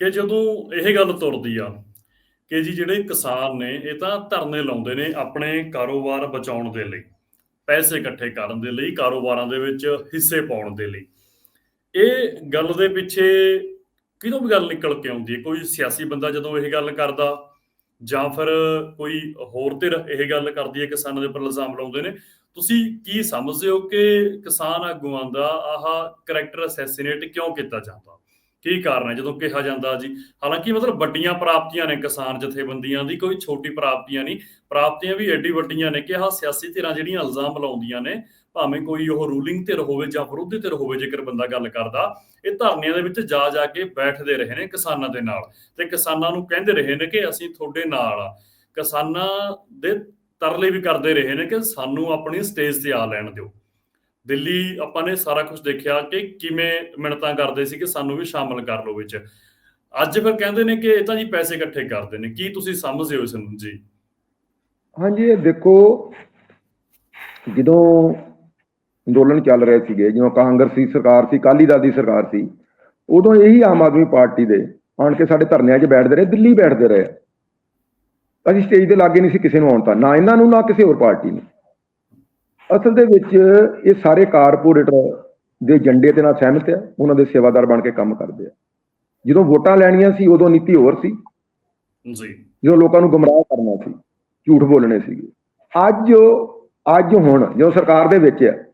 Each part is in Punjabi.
ਕਿ ਜਦੋਂ ਇਹ ਗੱਲ ਤੁਰਦੀ ਆ ਕਿ ਜੀ ਜਿਹੜੇ ਕਿਸਾਨ ਨੇ, ਇਹ ਤਾਂ ਧਰਨੇ ਲਾਉਂਦੇ ਨੇ ਆਪਣੇ ਕਾਰੋਬਾਰ ਬਚਾਉਣ ਦੇ ਲਈ, ਪੈਸੇ ਇਕੱਠੇ ਕਰਨ ਦੇ ਲਈ, ਕਾਰੋਬਾਰਾਂ ਦੇ ਵਿੱਚ ਹਿੱਸੇ ਪਾਉਣ ਦੇ ਲਈ। ਇਹ ਗੱਲ ਦੇ ਪਿੱਛੇ ਕਿਦੋਂ ਵੀ ਗੱਲ ਨਿਕਲ ਕੇ ਆਉਂਦੀ ਹੈ? ਕੋਈ ਸਿਆਸੀ ਬੰਦਾ ਜਦੋਂ ਇਹ ਗੱਲ ਕਰਦਾ, ਜਾਂ ਫਿਰ ਕੋਈ ਹੋਰ ਧਿਰ ਇਹ ਗੱਲ ਕਰਦੀ ਹੈ, ਕਿਸਾਨਾਂ ਦੇ ਉੱਪਰ ਇਲਜ਼ਾਮ ਲਾਉਂਦੇ ਨੇ, ਤੁਸੀਂ ਕੀ ਸਮਝਦੇ ਹੋ ਕਿ ਕਿਸਾਨ ਆਗੂਆਂ ਦਾ ਆਹ ਕੈਰੈਕਟਰ ਅਸੈਸੀਨੇਟ ਕਿਉਂ ਕੀਤਾ ਜਾਂਦਾ? ਕੀ ਕਾਰਨ ਹੈ? ਜਦੋਂ ਕਿਹਾ ਜਾਂਦਾ ਜੀ, ਹਾਲਾਂਕਿ ਮਤਲਬ ਵੱਡੀਆਂ ਪ੍ਰਾਪਤੀਆਂ ਨੇ ਕਿਸਾਨ ਜਥੇਬੰਦੀਆਂ ਦੀ, ਕੋਈ ਛੋਟੀ ਪ੍ਰਾਪਤੀਆਂ ਨਹੀਂ। ਪ੍ਰਾਪਤੀਆਂ ਵੀ ਐਡੀ ਵੱਡੀਆਂ ਨੇ ਕਿ ਆਹ ਸਿਆਸੀ ਧਿਰਾਂ ਜਿਹੜੀਆਂ ਇਲਜ਼ਾਮ ਲਾਉਂਦੀਆਂ ਨੇ, ਭਾਵੇਂ ਕੋਈ ਉਹ ਰੂਲਿੰਗ ਧਿਰ ਹੋਵੇ ਜਾਂ ਵਿਰੋਧੀ ਧਿਰ ਹੋਵੇ ਜੇਕਰ ਬੰਦਾ ਗੱਲ ਕਰਦਾ, ਇਹ ਧਰਨਿਆਂ ਦੇ ਵਿੱਚ ਜਾ ਜਾ ਕੇ ਬੈਠਦੇ ਰਹੇ ਨੇ ਕਿਸਾਨਾਂ ਦੇ ਨਾਲ। ਤੇ ਕਿਸਾਨਾਂ ਨੂੰ ਕਹਿੰਦੇ ਰਹੇ ਨੇ ਕਿ ਅਸੀਂ ਤੁਹਾਡੇ ਨਾਲ ਆ। ਕਿਸਾਨਾਂ ਦੇ ਤਰਲੇ ਵੀ ਕਰਦੇ ਰਹੇ ਨੇ ਕਿ ਸਾਨੂੰ ਆਪਣੀ ਸਟੇਜ ਤੇ ਆ ਲੈਣ ਦਿਓ। ਦਿੱਲੀ ਆਪਾਂ ਨੇ ਸਾਰਾ ਕੁਝ ਦੇਖਿਆ ਕਿ ਕਿਵੇਂ ਮਿਹਨਤਾਂ ਕਰਦੇ ਸੀ ਕਿ ਸਾਨੂੰ ਵੀ ਸ਼ਾਮਲ ਕਰ ਲਓ ਵਿੱਚ। ਅੱਜ ਫਿਰ ਕਹਿੰਦੇ ਨੇ ਕਿ ਇਹ ਤਾਂ ਜੀ ਪੈਸੇ ਇਕੱਠੇ ਕਰਦੇ ਨੇ। ਕੀ ਤੁਸੀਂ ਸਮਝਦੇ ਹੋ ਇਸ ਨੂੰ? ਜੀ। ਹਾਂਜੀ, ਇਹ ਦੇਖੋ, ਜਦੋਂ ਅੰਦੋਲਨ ਚੱਲ ਰਹੇ ਸੀਗੇ, ਜਿਵੇਂ ਕਾਂਗਰਸ ਦੀ ਸਰਕਾਰ ਸੀ ਕਾਲੀ ਦਲ ਦੀ ਸਰਕਾਰ ਸੀ, ਉਦੋਂ ਇਹੀ ਆਮ ਆਦਮੀ ਪਾਰਟੀ ਦੇ ਆਣ ਕੇ ਸਾਡੇ ਧਰਨਿਆਂ 'ਚ ਬੈਠਦੇ ਰਹੇ, ਦਿੱਲੀ ਬੈਠਦੇ ਰਹੇ। ਅਸੀਂ ਸਟੇਜ ਦੇ ਲਾਗੇ ਨਹੀਂ ਸੀ ਕਿਸੇ ਨੂੰ ਆਉਣ ਤਾਂ, ਨਾ ਇਹਨਾਂ ਨੂੰ, ਨਾ ਕਿਸੇ ਹੋਰ ਪਾਰਟੀ ਨੂੰ। ਅਸਲ ਦੇ ਵਿੱਚ ਇਹ ਸਾਰੇ ਕਾਰਪੋਰੇਟਰ ਦੇ ਏਜੰਡੇ ਤੇ ਨਾਲ ਸਹਿਮਤ ਆ ਉਹਨਾਂ ਦੇ ਸੇਵਾਦਾਰ ਬਣ ਕੇ ਕੰਮ ਕਰਦੇ ਆ। ਜਦੋਂ ਵੋਟਾਂ ਲੈਣੀਆਂ ਸੀ ਉਦੋਂ ਨੀਤੀ ਹੋਰ ਸੀ। ਜੀ। ਜਦੋਂ ਲੋਕਾਂ ਨੂੰ ਗੁੰਮਰਾਹ ਕਰਨਾ ਸੀ ਝੂਠ ਬੋਲਣੇ ਸੀਗੇ ਅੱਜ ਅੱਜ ਹੁਣ ਜੋ ਸਰਕਾਰ ਦੇ ਵਿੱਚ ਹੈ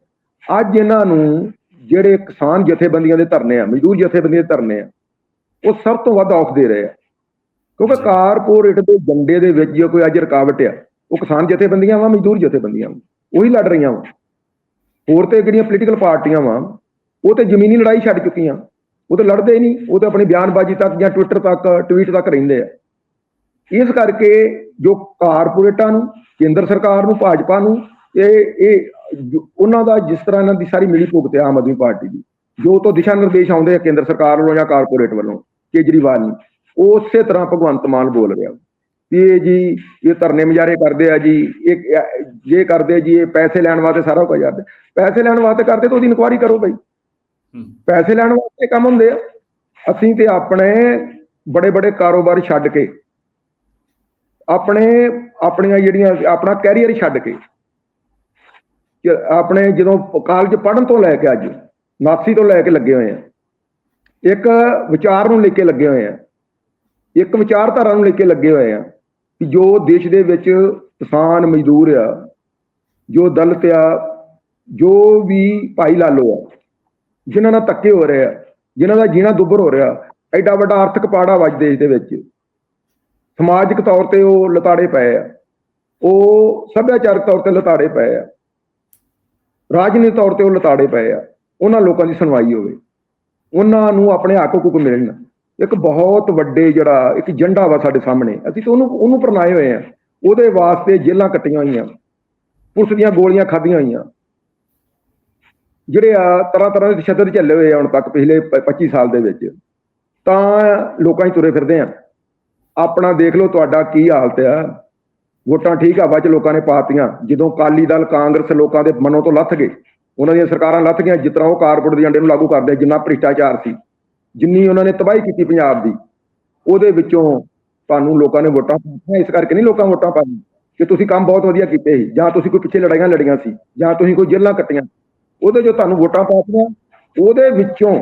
ਅੱਜ ਇਹਨਾਂ ਨੂੰ ਜਿਹੜੇ ਕਿਸਾਨ ਜਥੇਬੰਦੀਆਂ ਦੇ ਧਰਨੇ ਆ ਮਜ਼ਦੂਰ ਜਥੇਬੰਦੀਆਂ ਦੇ ਧਰਨੇ ਆ ਉਹ ਸਭ ਤੋਂ ਵੱਧ ਔਖ ਦੇ ਰਹੇ ਆ। ਕਿਉਂਕਿ ਕਾਰਪੋਰੇਟ ਦੇ ਜੰਡੇ ਦੇ ਵਿੱਚ ਜੇ ਕੋਈ ਅੱਜ ਰੁਕਾਵਟ ਆ ਉਹ ਕਿਸਾਨ ਜਥੇਬੰਦੀਆਂ ਵਾ ਮਜ਼ਦੂਰ ਜਥੇਬੰਦੀਆਂ ਵਾ। ਉਹੀ ਲੜ ਰਹੀਆਂ ਵਾ। ਹੋਰ ਤੇ ਜਿਹੜੀਆਂ ਪੋਲੀਟੀਕਲ ਪਾਰਟੀਆਂ ਵਾ, ਉਹ ਤੇ ਜ਼ਮੀਨੀ ਲੜਾਈ ਛੱਡ ਚੁੱਕੀਆਂ। ਉਹ ਤਾਂ ਲੜਦੇ ਹੀ ਨਹੀਂ, ਉਹ ਤਾਂ ਆਪਣੀ ਬਿਆਨਬਾਜ਼ੀ ਤੱਕ ਜਾਂ ਟਵਿੱਟਰ ਤੱਕ ਟਵੀਟ ਤੱਕ ਰਹਿੰਦੇ ਆ। ਇਸ ਕਰਕੇ ਜੋ ਕਾਰਪੋਰੇਟਾਂ ਨੂੰ, ਕੇਂਦਰ ਸਰਕਾਰ ਨੂੰ, ਭਾਜਪਾ ਨੂੰ, ਇਹ ਇਹ ਉਹਨਾਂ ਦਾ ਜਿਸ ਤਰ੍ਹਾਂ ਇਹਨਾਂ ਦੀ ਸਾਰੀ ਮਿਲੀ ਭੁਗਤ ਆਮ ਆਦਮੀ ਪਾਰਟੀ ਦੀ, ਜੋ ਤੋਂ ਦਿਸ਼ਾ ਨਿਰਦੇਸ਼ ਆਉਂਦੇ ਆ ਕੇਂਦਰ ਸਰਕਾਰ ਵੱਲੋਂ ਜਾਂ ਕਾਰਪੋਰੇਟ ਵੱਲੋਂ, ਕੇਜਰੀਵਾਲ ਨੂੰ, ਉਹ ਉਸੇ ਤਰ੍ਹਾਂ ਭਗਵੰਤ ਮਾਨ ਬੋਲ ਰਿਹਾ। ਇਹ ਜੀ ਇਹ ਧਰਨੇ ਮੁਜ਼ਾਹਰੇ ਕਰਦੇ ਆ ਜੀ ਇਹ ਇਹ ਕਰਦੇ ਜੀ ਇਹ ਪੈਸੇ ਲੈਣ ਵਾਸਤੇ ਸਾਰਾ ਕੁਝ ਕਰਦੇ। ਪੈਸੇ ਲੈਣ ਵਾਸਤੇ ਕਰਦੇ ਤਾਂ ਉਹਦੀ ਇਨਕੁਆਰੀ ਕਰੋ ਬਈ। ਪੈਸੇ ਲੈਣ ਵਾਸਤੇ ਕੰਮ ਹੁੰਦੇ ਆ। ਅਸੀਂ ਤੇ ਆਪਣੇ ਬੜੇ ਬੜੇ ਕਾਰੋਬਾਰ ਛੱਡ ਕੇ ਆਪਣੇ ਆਪਣੀਆਂ ਜਿਹੜੀਆਂ ਆਪਣਾ ਕੈਰੀਅਰ ਛੱਡ ਕੇ ਕਿ ਆਪਣੇ ਜਦੋਂ ਕਾਲਜ ਪੜ੍ਹਨ ਤੋਂ ਲੈ ਕੇ ਅੱਜ 89 ਤੋਂ ਲੈ ਕੇ ਲੱਗੇ ਹੋਏ ਆ ਇੱਕ ਵਿਚਾਰ ਨੂੰ ਲੈ ਕੇ ਲੱਗੇ ਹੋਏ ਆ ਇੱਕ ਵਿਚਾਰਧਾਰਾ ਨੂੰ ਲੈ ਕੇ ਲੱਗੇ ਹੋਏ ਆ ਕਿ ਜੋ ਦੇਸ਼ ਦੇ ਵਿੱਚ ਕਿਸਾਨ ਮਜ਼ਦੂਰ ਆ, ਜੋ ਦਲਿਤ ਆ, ਜੋ ਵੀ ਭਾਈ ਲਾਲੋ ਆ, ਜਿਨ੍ਹਾਂ ਨਾਲ ਧੱਕੇ ਹੋ ਰਹੇ ਆ, ਜਿਨ੍ਹਾਂ ਦਾ ਜੀਣਾ ਦੁੱਬਰ ਹੋ ਰਿਹਾ, ਐਡਾ ਵੱਡਾ ਆਰਥਿਕ ਪਾੜਾ ਵੱਜ ਦੇਸ਼ ਦੇ ਵਿੱਚ। ਸਮਾਜਿਕ ਤੌਰ ਤੇ ਉਹ ਲਤਾੜੇ ਪਏ ਆ। ਉਹ ਸੱਭਿਆਚਾਰਕ ਤੌਰ ਤੇ ਲਤਾੜੇ ਪਏ ਆ। ਰਾਜਨੀਤਿਕ ਤੌਰ ਤੇ ਉਹ ਲਤਾੜੇ ਪਏ ਆ। ਉਹਨਾਂ ਲੋਕਾਂ ਦੀ ਸੁਣਵਾਈ ਹੋਵੇ। ਉਹਨਾਂ ਨੂੰ ਆਪਣੇ ਹੱਕ ਹੁਕਮ ਮਿਲਣ। ਇੱਕ ਬਹੁਤ ਵੱਡੇ ਜਿਹੜਾ ਇੱਕ ਏਜੰਡਾ ਵਾ ਸਾਡੇ ਸਾਹਮਣੇ। ਅਸੀਂ ਤਾਂ ਉਹਨੂੰ ਉਹਨੂੰ ਪ੍ਰਣਾਏ ਹੋਏ ਆ। ਉਹਦੇ ਵਾਸਤੇ ਜੇਲਾਂ ਕੱਟੀਆਂ ਹੋਈਆਂ। ਪੁਲਿਸ ਦੀਆਂ ਗੋਲੀਆਂ ਖਾਧੀਆਂ ਹੋਈਆਂ। ਜਿਹੜੇ ਆ ਤਰ੍ਹਾਂ ਤਰ੍ਹਾਂ ਦੇ ਤਸ਼ੱਦਦ ਝੱਲੇ ਹੋਏ ਆ ਹੁਣ ਤੱਕ ਪਿਛਲੇ ਪ- 25 ਸਾਲ ਦੇ ਵਿੱਚ। ਤਾਂ ਲੋਕਾਂ 'ਚ ਤੁਰੇ ਫਿਰਦੇ ਆ। ਆਪਣਾ ਦੇਖ ਲਓ ਤੁਹਾਡਾ ਕੀ ਹਾਲਤ ਆ। ਵੋਟਾਂ ਠੀਕ ਆ, ਬਾਅਦ ਚ ਲੋਕਾਂ ਨੇ ਪਾਤੀਆਂ ਜਦੋਂ ਕਾਲੀ ਦਲ, ਕਾਂਗਰਸ ਲੋਕਾਂ ਦੇ ਮਨੋਂ ਤੋਂ ਲੱਥ ਗਏ। ਉਹਨਾਂ ਦੀਆਂ ਸਰਕਾਰਾਂ ਲੱਥ ਗਈਆਂ। ਜਿਸ ਤਰ੍ਹਾਂ ਉਹ ਕਾਰਪੋਰੇਟ ਦੇ ਅੰਡੇ ਨੂੰ ਲਾਗੂ ਕਰਦੇ ਜਿੰਨਾ ਭ੍ਰਿਸ਼ਟਾਚਾਰ ਸੀ। ਜਿੰਨੀ ਉਹਨਾਂ ਨੇ ਤਬਾਹੀ ਕੀਤੀ ਪੰਜਾਬ ਦੀ, ਉਹਦੇ ਵਿੱਚੋਂ ਤੁਹਾਨੂੰ ਲੋਕਾਂ ਨੇ ਵੋਟਾਂ ਪਾਈਆਂ, ਇਸ ਕਰਕੇ ਨਹੀਂ ਲੋਕਾਂ ਵੋਟਾਂ ਪਾਈਆਂ ਕਿ ਤੁਸੀਂ ਕੰਮ ਬਹੁਤ ਵਧੀਆ ਕੀਤੇ ਸੀ, ਜਾਂ ਤੁਸੀਂ ਕੋਈ ਪਿੱਛੇ ਲੜਾਈਆਂ ਲੜੀਆਂ ਸੀ, ਜਾਂ ਤੁਸੀਂ ਕੋਈ ਜੇਲ੍ਹਾਂ ਕੱਟੀਆਂ। ਉਹਦੇ ਜੋ ਤੁਹਾਨੂੰ ਵੋਟਾਂ ਪਾਤੀਆਂ ਉਹਦੇ ਵਿੱਚੋਂ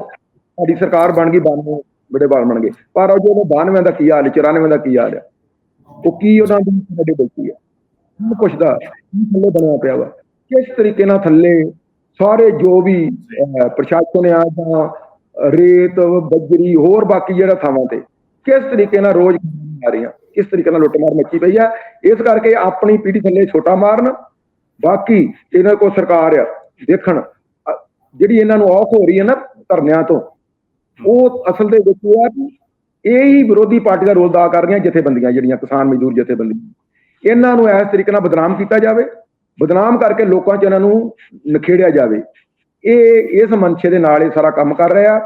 ਸਾਡੀ ਸਰਕਾਰ ਬਣ ਗਈ 92 ਬੜੇ ਬਾਲ ਬਣ ਗਏ। ਪਰ ਉਹ ਜੋ 92 ਦਾ ਕੀ ਹਾਲ ਹੈ 94 ਦਾ ਕੀ ਹਾਲ ਹੈ, ਉਹ ਕੀ ਉਹਨਾਂ ਦੀ ਸਾਡੇ ਬੈਠੀ ਹੈ? ਮੈਂ ਪੁੱਛਦਾ, ਕੀ ਥੱਲੇ ਬਣਿਆ ਪਿਆ ਵਾ? ਕਿਸ ਤਰੀਕੇ ਨਾਲ ਥੱਲੇ ਸਾਰੇ ਜੋ ਵੀ ਪ੍ਰਸ਼ਾਸਨ ਆ ਜਾਂ ਰੇਤ, ਬੱਜਰੀ, ਹੋਰ ਬਾਕੀ ਜਿਹੜਾ ਥਾਵਾਂ ਤੇ ਕਿਸ ਤਰੀਕੇ ਨਾਲ ਰੋਜ਼ ਆ ਰਹੀਆਂ, ਕਿਸ ਤਰੀਕੇ ਨਾਲ ਲੁੱਟਮਾਰ ਮੱਚੀ ਪਈ ਆ, ਇਸ ਕਰਕੇ ਆਪਣੀ ਪੀੜੀ ਥੱਲੇ ਛੋਟਾ ਮਾਰਨ, ਬਾਕੀ ਇਹਨਾਂ ਕੋਲ ਸਰਕਾਰ ਆ, ਦੇਖਣ ਜਿਹੜੀ ਇਹਨਾਂ ਨੂੰ ਔਖ ਹੋ ਰਹੀ ਹੈ ਨਾ ਧਰਨਿਆਂ ਤੋਂ, ਉਹ ਅਸਲ ਦੇ ਵਿੱਚ ਇਹ ਆ ਕਿ ਇਹ ਹੀ ਵਿਰੋਧੀ ਪਾਰਟੀ ਦਾ ਰੋਲ ਅਦਾ ਕਰ ਰਹੀਆਂ ਜਥੇਬੰਦੀਆਂ ਜਿਹੜੀਆਂ ਕਿਸਾਨ ਮਜ਼ਦੂਰ ਜਥੇਬੰਦੀਆਂ। ਇਹਨਾਂ ਨੂੰ ਇਸ ਤਰੀਕੇ ਨਾਲ ਬਦਨਾਮ ਕੀਤਾ ਜਾਵੇ, ਬਦਨਾਮ ਕਰਕੇ ਲੋਕਾਂ 'ਚ ਇਹਨਾਂ ਨੂੰ ਨਖੇੜਿਆ ਜਾਵੇ। ਇਹ, ਇਸ ਮਨਸ਼ੇ ਦੇ ਨਾਲ ਇਹ ਸਾਰਾ ਕੰਮ ਕਰ ਰਿਹਾ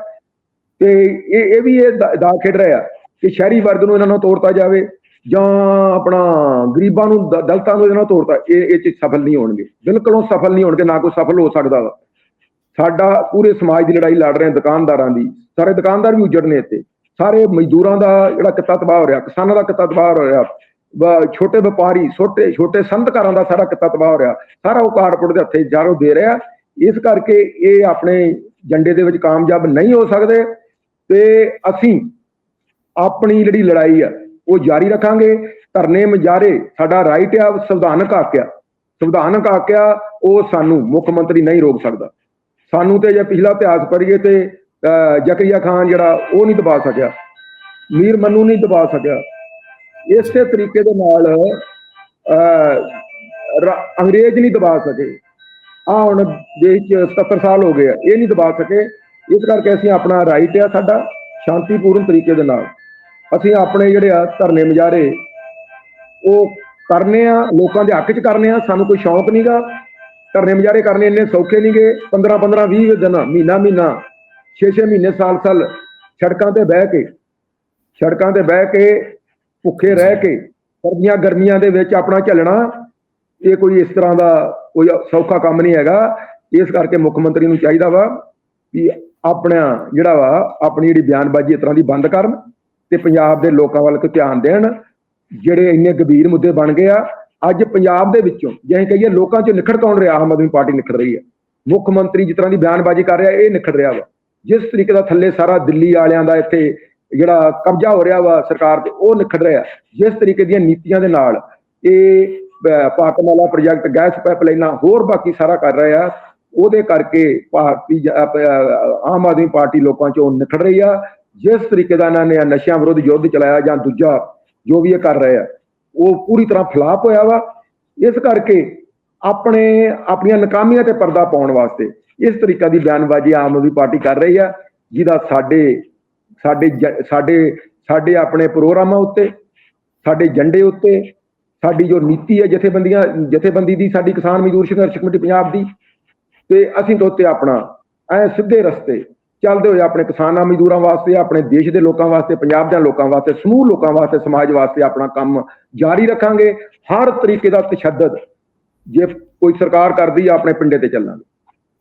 ਤੇ ਇਹ ਇਹ ਵੀ ਇਹ ਦਾ ਖੇਡ ਰਿਹਾ ਕਿ ਸ਼ਹਿਰੀ ਵਰਗ ਨੂੰ ਇਹਨਾਂ ਨੂੰ ਤੋੜਤਾ ਜਾਵੇ ਜਾਂ ਆਪਣਾ ਗਰੀਬਾਂ ਨੂੰ ਦਲਤਾਂ ਨੂੰ ਇਹਨਾਂ ਨੂੰ ਤੋੜਤਾ ਇਹ ਇਹ ਚ ਸਫਲ ਨਹੀਂ ਹੋਣਗੇ। ਬਿਲਕੁਲ ਸਫਲ ਨਹੀਂ ਹੋਣਗੇ, ਨਾ ਕੋਈ ਸਫਲ ਹੋ ਸਕਦਾ ਵਾ। ਸਾਡਾ ਪੂਰੇ ਸਮਾਜ ਦੀ ਲੜਾਈ ਲੜ ਰਹੇ ਦੁਕਾਨਦਾਰਾਂ ਦੀ। ਸਾਰੇ ਦੁਕਾਨਦਾਰ ਵੀ ਉਜੜਨੇ ਇੱਥੇ। ਸਾਰੇ ਮਜ਼ਦੂਰਾਂ ਦਾ ਜਿਹੜਾ ਕਿੱਤਾ ਤਬਾਹ ਹੋ ਰਿਹਾ, ਕਿਸਾਨਾਂ ਦਾ ਕਿੱਤਾ ਤਬਾਹ ਹੋ ਰਿਹਾ, ਬ- ਛੋਟੇ ਵਪਾਰੀ, ਛੋਟੇ ਛੋਟੇ ਸੰਤਕਾਰਾਂ ਦਾ ਸਾਰਾ ਕਿੱਤਾ ਤਬਾਹ ਹੋ ਰਿਹਾ। ਸਾਰਾ ਉਹ ਕਾਰਪੋਰੇਟ ਦੇ ਹੱਥੇ ਜਾਰੋ ਦੇ ਰਿਹਾ। ਇਸ ਕਰਕੇ ਇਹ ਆਪਣੇ ਝੰਡੇ ਦੇ ਵਿੱਚ ਕਾਮਯਾਬ ਨਹੀਂ ਹੋ ਸਕਦੇ ਤੇ ਅਸੀਂ ਆਪਣੀ ਜਿਹੜੀ ਲੜਾਈ ਆ ਉਹ ਜਾਰੀ ਰੱਖਾਂਗੇ। ਧਰਨੇ ਮੁਜ਼ਾਹਰੇ ਸਾਡਾ ਰਾਈਟ ਆ ਸੰਵਿਧਾਨਕ ਹੱਕ ਆ ਸੰਵਿਧਾਨਕ ਹੱਕ ਆ ਉਹ ਸਾਨੂੰ ਮੁੱਖ ਮੰਤਰੀ ਨਹੀਂ ਰੋਕ ਸਕਦਾ। ਸਾਨੂੰ ਤੇ ਜੇ ਪਿਛਲਾ ਇਤਿਹਾਸ ਪੜ੍ਹੀਏ ਤੇ ਅਹ, ਜ਼ਕਰੀਆ ਖਾਨ ਜਿਹੜਾ ਉਹ ਨਹੀਂ ਦਬਾ ਸਕਿਆ। ਮੀਰ ਮਨੂ ਨਹੀਂ ਦਬਾ ਸਕਿਆ। ਇਸੇ ਤਰੀਕੇ ਦੇ ਨਾਲ ਅਹ, ਅੰਗਰੇਜ਼ ਨਹੀਂ ਦਬਾ ਸਕੇ। ਆ ਹੁਣ ਦੇਸ਼ ਚ 77 ਸਾਲ ਹੋ ਗਏ ਆ, ਇਹ ਨਹੀਂ ਦਬਾ ਸਕੇ। ਇਸ ਕਰਕੇ ਅਸੀਂ ਆਪਣਾ ਰਾਈਟ ਆ ਸਾਡਾ, ਸ਼ਾਂਤੀਪੂਰਨ ਤਰੀਕੇ ਦੇ ਨਾਲ। ਅਸੀਂ ਆਪਣੇ ਜਿਹੜੇ ਆ ਧਰਨੇ ਮੁਜ਼ਾਹਰੇ, ਉਹ ਕਰਨੇ ਆ, ਲੋਕਾਂ ਦੇ ਹੱਕ 'ਚ ਕਰਨੇ ਆ, ਸਾਨੂੰ ਕੋਈ ਸ਼ੌਂਕ ਨਹੀਂਗਾ ਧਰਨੇ ਮੁਜ਼ਾਹਰੇ ਕਰਨੇ ਇੰਨੇ ਸੌਖੇ ਨਹੀਂਗੇ 15 15 20 ਦਿਨ, ਮਹੀਨਾ ਮਹੀਨਾ 6 6 ਮਹੀਨੇ, ਸਾਲ ਸਾਲ ਸੜਕਾਂ ਤੇ ਬਹਿ ਕੇ, ਸੜਕਾਂ ਤੇ ਬਹਿ ਕੇ, ਭੁੱਖੇ ਰਹਿ ਕੇ, ਸਰਦੀਆਂ ਗਰਮੀਆਂ ਦੇ ਵਿੱਚ ਆਪਣਾ ਝੱਲਣਾ ਇਹ ਕੋਈ ਇਸ ਤਰ੍ਹਾਂ ਦਾ ਕੋਈ ਸੌਖਾ ਕੰਮ ਨਹੀਂ ਹੈਗਾ। ਇਸ ਕਰਕੇ ਮੁੱਖ ਮੰਤਰੀ ਨੂੰ ਚਾਹੀਦਾ ਵਾ ਕਿ ਆਪਣਾ ਜਿਹੜਾ ਵਾ, ਆਪਣੀ ਜਿਹੜੀ ਬਿਆਨਬਾਜ਼ੀ ਇਸ ਤਰ੍ਹਾਂ ਦੀ ਬੰਦ ਕਰਨ ਤੇ ਪੰਜਾਬ ਦੇ ਲੋਕਾਂ ਵੱਲ ਕੋ ਧਿਆਨ ਦੇਣ, ਜਿਹੜੇ ਇੰਨੇ ਗੰਭੀਰ ਮੁੱਦੇ ਬਣ ਗਏ ਆ। ਅੱਜ ਪੰਜਾਬ ਦੇ ਵਿੱਚੋਂ ਜੇ ਅਸੀਂ ਕਹੀਏ ਲੋਕਾਂ ਚੋਂ ਨਿਖੜ ਕੌਣ ਰਿਹਾ? ਆਮ ਆਦਮੀ ਪਾਰਟੀ ਨਿਖੜ ਰਹੀ ਹੈ। ਮੁੱਖ ਮੰਤਰੀ ਜਿਸ ਤਰ੍ਹਾਂ ਦੀ ਬਿਆਨਬਾਜ਼ੀ ਕਰ ਰਿਹਾ, ਇਹ ਨਿਖੜ ਰਿਹਾ ਵਾ। ਜਿਸ ਤਰੀਕੇ ਦਾ ਥੱਲੇ ਸਾਰਾ ਦਿੱਲੀ ਵਾਲਿਆਂ ਦਾ ਇੱਥੇ ਜਿਹੜਾ ਕਬਜ਼ਾ ਹੋ ਰਿਹਾ ਵਾ ਸਰਕਾਰ ਤੇ, ਉਹ ਨਿਖੜ ਰਿਹਾ। ਜਿਸ ਤਰੀਕੇ ਦੀਆਂ ਨੀਤੀਆਂ ਦੇ ਨਾਲ ਇਹ ਅਹ, ਪ੍ਰੋਜੈਕਟ ਗੈਸ ਪਾਈਪਲਾਈਨਾਂ ਹੋਰ ਬਾਕੀ ਸਾਰਾ ਕਰ ਰਿਹਾ ਆ। ਉਹਦੇ ਕਰਕੇ ਭਾਰਤੀ ਆਮ ਆਦਮੀ ਪਾਰਟੀ ਲੋਕਾਂ ਚੋਂ ਨਿਖੜ ਰਹੀ ਆ। ਜਿਸ ਤਰੀਕੇ ਦਾ ਇਹਨਾਂ ਨੇ ਨਸ਼ਿਆਂ ਵਿਰੁੱਧ ਯੁੱਧ ਚਲਾਇਆ ਜਾਂ ਦੂਜਾ ਜੋ ਵੀ ਇਹ ਕਰ ਰਹੇ ਆ ਉਹ ਪੂਰੀ ਤਰ੍ਹਾਂ ਫਲਾਪ ਹੋਇਆ ਵਾ। ਇਸ ਕਰਕੇ ਆਪਣੇ ਆਪਣੀਆਂ ਨਕਾਮੀਆਂ ਤੇ ਪਰਦਾ ਪਾਉਣ ਵਾਸਤੇ ਇਸ ਤਰੀਕਾ ਦੀ ਬਿਆਨਬਾਜ਼ੀ ਆਮ ਆਦਮੀ ਪਾਰਟੀ ਕਰ ਰਹੀ ਆ ਜਿਹਦਾ ਸਾਡੇ ਸਾਡੇ ਜ- ਸਾਡੇ ਸਾਡੇ ਆਪਣੇ ਪ੍ਰੋਗਰਾਮਾਂ ਉੱਤੇ ਸਾਡੇ ਝੰਡੇ ਉੱਤੇ ਸਾਡੀ ਜੋ ਨੀਤੀ ਹੈ ਜਥੇਬੰਦੀਆਂ, ਜਥੇਬੰਦੀ ਦੀ, ਸਾਡੀ ਕਿਸਾਨ ਮਜ਼ਦੂਰ ਸੰਘਰਸ਼ ਕਮੇਟੀ ਪੰਜਾਬ ਦੀ, ਤੇ ਅਸੀਂ ਤੋਂ ਉੱਤੇ ਆਪਣਾ, ਐ ਸਿੱਧੇ ਰਸਤੇ ਚੱਲਦੇ ਹੋਏ ਆਪਣੇ ਕਿਸਾਨਾਂ, ਮਜ਼ਦੂਰਾਂ ਵਾਸਤੇ, ਆਪਣੇ ਦੇਸ਼ ਦੇ ਲੋਕਾਂ ਵਾਸਤੇ, ਪੰਜਾਬ ਦੇ ਲੋਕਾਂ ਵਾਸਤੇ, ਸਮੂਹ ਲੋਕਾਂ ਵਾਸਤੇ, ਸਮਾਜ ਵਾਸਤੇ ਆਪਣਾ ਕੰਮ ਜਾਰੀ ਰੱਖਾਂਗੇ। ਹਰ ਤਰੀਕੇ ਦਾ ਤਸ਼ੱਦਦ ਜੇ ਕੋਈ ਸਰਕਾਰ ਕਰਦੀ ਆ, ਆਪਣੇ ਪਿੰਡੇ ਤੇ ਚੱਲਾਂਗੇ।